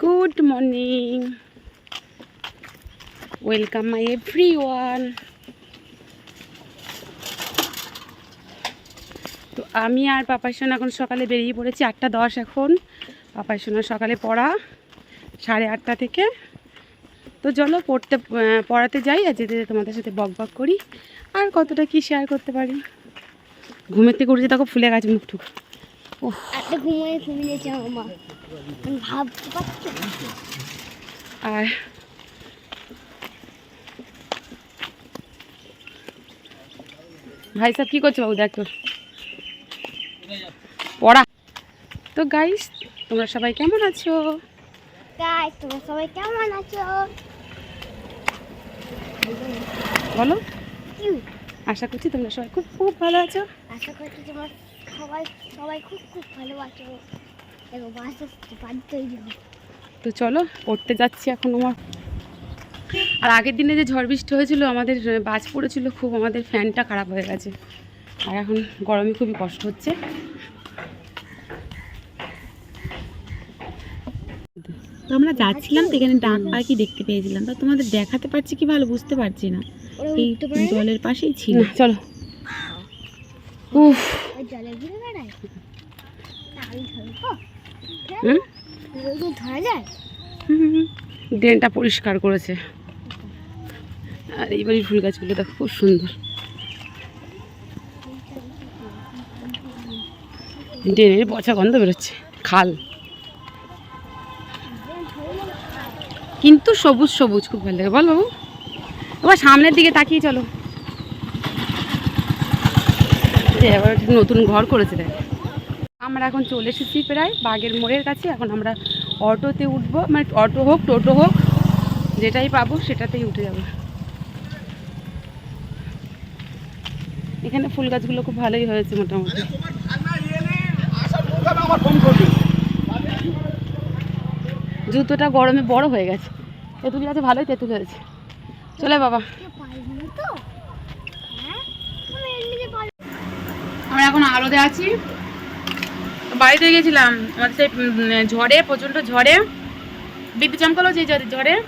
Good morning welcome my everyone তো আমি আর পাপাই সোনা এখন সকালে বেরিয়ে পড়েছি, আটটা দশ এখন। পাপাই সোনা সকালে পড়া, সাড়ে আটটা থেকে। তো চলো পড়তে পড়াতে যাই আর যেতে যেতে তোমাদের সাথে বক বক করি আর কতটা কি শেয়ার করতে পারি। ঘুমের থেকে উঠেছে তখন ফুলে গেছে মুখ একটা ঘুমিয়ে ঘুমিয়েছে আমার মা। ভাবতে পারছি। আর ভাই সাহেব কী করছ বাবু? দেখ পড়া। তো গাইস তোমরা সবাই কেমন আছো? তাই তোমরা সবাই কেমন আছো? বলো। আশা করছি তোমরা সবাই খুব খুব ভালো আছো। আশা করছি তোমার সবাই সবাই খুব খুব ভালো আছো। তো চলো পড়তে যাচ্ছি এখন আমার আর আগের দিনে যে ঝড় বৃষ্টি হয়েছিল আমাদের বাজ পড়েছিল খুব আমাদের ফ্যানটা খারাপ হয়ে গেছে। আর এখন গরমে খুবই কষ্ট হচ্ছে। তো আমরা যাচ্ছিলাম তো এখানে ডাক পাখি দেখতে পেয়েছিলাম। তা তোমাদের দেখাতে পারছি কি ভালো বুঝতে পারছি না। এই? জলের পাশেই ছিল। চলো। উফ। ড্রেনটা পরিষ্কার করেছে। আর এইবারই ফুল গাছগুলো দেখো খুব সুন্দর। ড্রেনের পচা গন্ধ বেরোচ্ছে খাল। কিন্তু সবুজ সবুজ খুব ভালো লাগে। বল বাবু। এবার সামনের দিকে তাকিয়ে চলো। এই এবার নতুন ঘর করেছে দেখ। আমরা এখন চলে এসেছি প্রায় বাগের মোড়ের কাছে। এখন আমরা অটোতে উঠবো মানে অটো হোক টোটো হোক যেটাই পাবো সেটাতেই উঠে যাব। এখানে ফুল গাছগুলো খুব ভালোই হয়েছে মোটামুটি। জুতোটা গরমে বড় হয়ে গেছে। তেঁতুল গাছে ভালোই তেঁতুল হয়েছে। চলে বাবা। হ্যাঁ? আমরা এখন আলোতে আছি। বাড়িতে গেছিলাম আমাদের সেই ঝড়ে প্রচণ্ড ঝড়ে বিদ্যুৎ চমকালো যে ঝড়ে-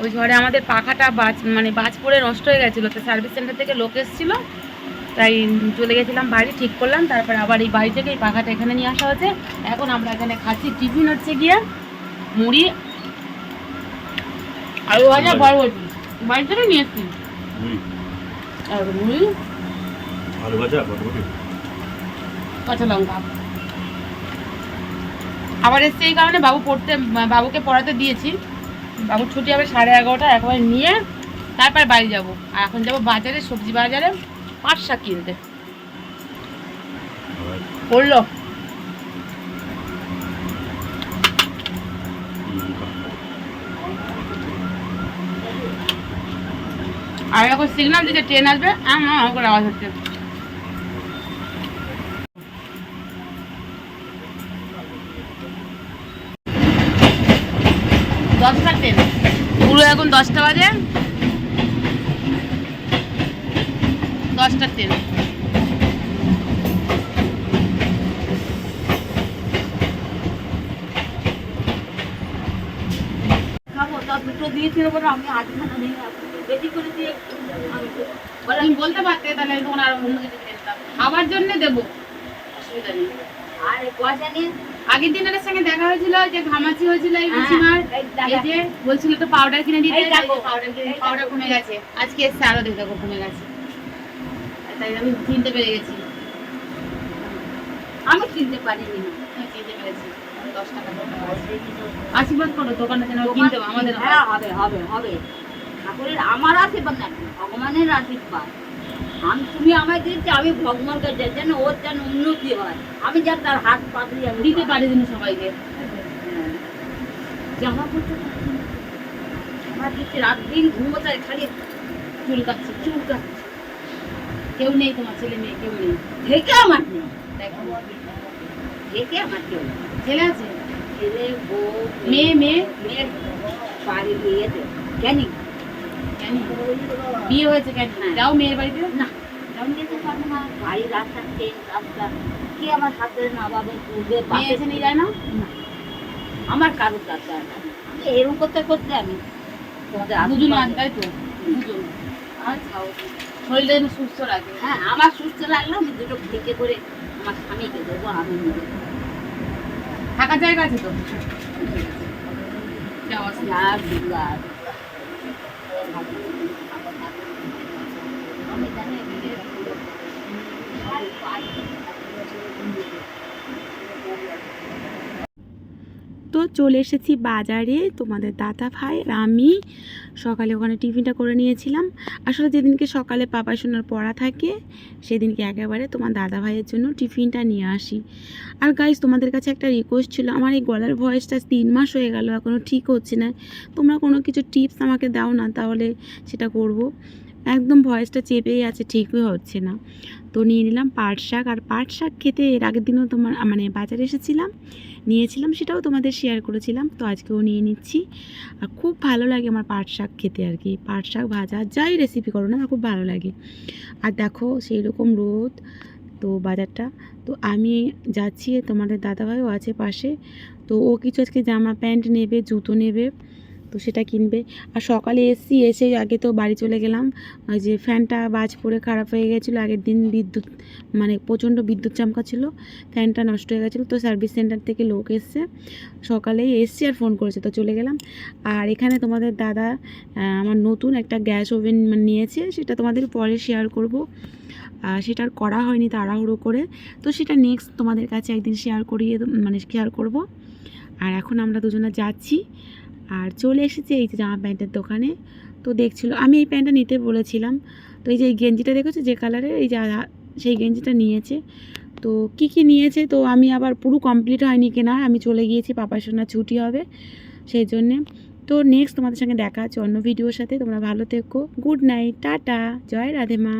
ওই ঝড়ে আমাদের পাখাটা বাজ মানে বাজ পড়ে নষ্ট হয়ে গেছিল তো সার্ভিস সেন্টার থেকে লোক এসেছিল তাই চলে গেছিলাম বাড়ি ঠিক করলাম তারপরে আবার এই বাড়ি থেকে এই পাখাটা এখানে নিয়ে আসা হয়েছে। এখন আমরা এখানে খাচ্ছি টিফিন হচ্ছে গিয়ে মুড়ি আলু ভাজা বরবটি। বাড়ি থেকে নিয়ে এসছি। মুড়ি। আর মুড়ি আলু ভাজা বরবটি। কাঁচা লঙ্কা। আবার এসছে এই কারণে বাবু পড়তে, বাবুকে পড়াতে দিয়েছি। বাবুর ছুটি হবে সাড়ে এগারোটা, একবার নিয়ে তারপর বাড়ি যাব। আর এখন যাব বাজারে, সবজি বাজারে, পাট শাক কিনতে। পড়ল? আর এখন সিগনাল দিতে ট্রেন আসবে আমার আওয়াজ হচ্ছে। দশটা ট্রেন পুরো এখন দশটা বাজে। দশটা ট্রেন দুটো দিয়েছিল বলে আমি আধখানা নিয়ে বেশি করে দিয়ে আমি বলতে পারতে তাহলে তখন আর অন্য কিছু দিতাম খাবার জন্য দেবো। অসুবিধা নেই। আগের দিন এর সঙ্গে দেখা হয়েছিল যে ঘামাচি হয়েছিল এই হ্যাঁ, এই যে বলছিল তো পাউডার কিনে দিতে পাউডার কিনে পাউডার কমে গেছে। আজকে এসছে আরও দেখো কমে গেছে। তাই আমি চিনতে পেরে গেছি। আমি কিনতে পারিনি। চিনতে পেরেছি। দশ টাকা আশীর্বাদ করো দোকানে যেন কিনতে হবে, আমাদের হ্যাঁ হবে হবে হবে। ঠাকুরের আমার আশীর্বাদ না ভগবানের আশীর্বাদ। আমি তুমি আমায় দিয়েছি আমি ভগবানকে যেন ওর যেন উন্নতি হয়। আমি যেন তার হাত পাতলি আমি দিতে। পারি যেন সবাইকে। জামা পড়তে আমার দিচ্ছে রাত দিন ঘুমোতে খালি চুল কাটছে চুল কাটছে কেউ নেই তোমার ছেলে মেয়ে কেউ নেই। থেকে আমার নেই। দেখো। থেকে আমার কেউ নেই। ছেলে আছে? ছেলে বউ মেয়ে মেয়ে? মেয়ের বাড়ি বিয়েতে জানি কেন? বিয়ে হয়েছে কেন? হ্যাঁ। যাও মেয়ের বাড়িতে। না আমি যেতে পারব না। বাড়ির রাস্তা ট্রেন রাস্তা। কে আমার হাতে না বাবা তুলবে মেয়ে এসে নিয়ে যায় না? না। আমার কারোর দরকার আমি এরকম করতে করতে আমি তোমাদের দুজন আশীর্বাদে- তো? দুজন। আচ্ছা শরীরটা যেন সুস্থ রাখে। হ্যাঁ আমার সুস্থ আমি দুটো থেকে করে আমার স্বামীকে দেবো আমি থাকার জায়গা আছে তো? যাওয়া আমি জানি তো চলে এসেছি বাজারে তোমাদের দাদা ভাই আর আমি সকালে ওখানে টিফিনটা করে নিয়েছিলাম। আসলে যেদিনকে সকালে পাপা সোনার পড়া থাকে, সেদিনকে একেবারে তোমার দাদা ভাইয়ের জন্য টিফিনটা নিয়ে আসি। আর গাইজ তোমাদের কাছে একটা রিকোয়েস্ট ছিল, আমার এই গলার ভয়েসটা তিন মাস হয়ে গেল এখনও ঠিক হচ্ছে না। তোমরা কোনো কিছু টিপস আমাকে দাও না, তাহলে সেটা করব। একদম ভয়েসটা চেপেই আছে, ঠিকই হচ্ছে না। তো নিয়ে নিলাম পাট শাক, আর পাট শাক খেতে এর আগের দিনও তোমার মানে বাজারে এসেছিলাম, নিয়েছিলাম সেটাও তোমাদের শেয়ার করেছিলাম, তো আজকেও নিয়ে নিচ্ছি। আর খুব ভালো লাগে আমার পাট শাক খেতে আর কি। পাট শাক ভাজা, যাই রেসিপি করো না, আমার খুব ভালো লাগে। আর দেখো সেই রকম রোদ, তো বাজারটা, তো আমি যাচ্ছি, তোমাদের দাদাভাইও আছে পাশে, তো ও কিছু আজকে জামা প্যান্ট নেবে, জুতো নেবে তো সেটা কিনবে। আর সকালে এসছি, এসে আগে তো বাড়ি চলে গেলাম। ওই যে ফ্যানটা বাজ পড়ে খারাপ হয়ে গেছিল, আগের দিন বিদ্যুৎ মানে প্রচণ্ড বিদ্যুৎ চমকা ছিল, ফ্যানটা নষ্ট হয়ে গেছিল, তো সার্ভিস সেন্টার থেকে লোক এসছে। সকালেই এসছি আর ফোন করেছে, তো চলে গেলাম। আর এখানে তোমাদের দাদা আমার নতুন একটা গ্যাস ওভেন নিয়েছে, সেটা তোমাদের পরে শেয়ার করব। আর সেটা আর করা হয়নি তাড়াহুড়ো করে, তো সেটা নেক্সট তোমাদের কাছে একদিন শেয়ার করিয়ে মানে শেয়ার করব। আর এখন আমরা দুজনে যাচ্ছি। আর চলে এসেছি এই যে জামা প্যান্টের দোকানে। তো দেখছিল, আমি এই প্যান্টটা নিতে বলেছিলাম। তো এই যে এই গেঞ্জিটা দেখেছ, যে কালারের এই যে সেই গেঞ্জিটা নিয়েছে। তো কি কি নিয়েছে? তো আমি আবার পুরো কমপ্লিট হয়নি কেনা আমি চলে গিয়েছি, পাপার সোনার ছুটি হবে সেই জন্যে। তো নেক্সট তোমাদের সঙ্গে দেখা হচ্ছে অন্য ভিডিওর সাথে। তোমরা ভালো থেকো। Good night tata. জয় রাধে মা।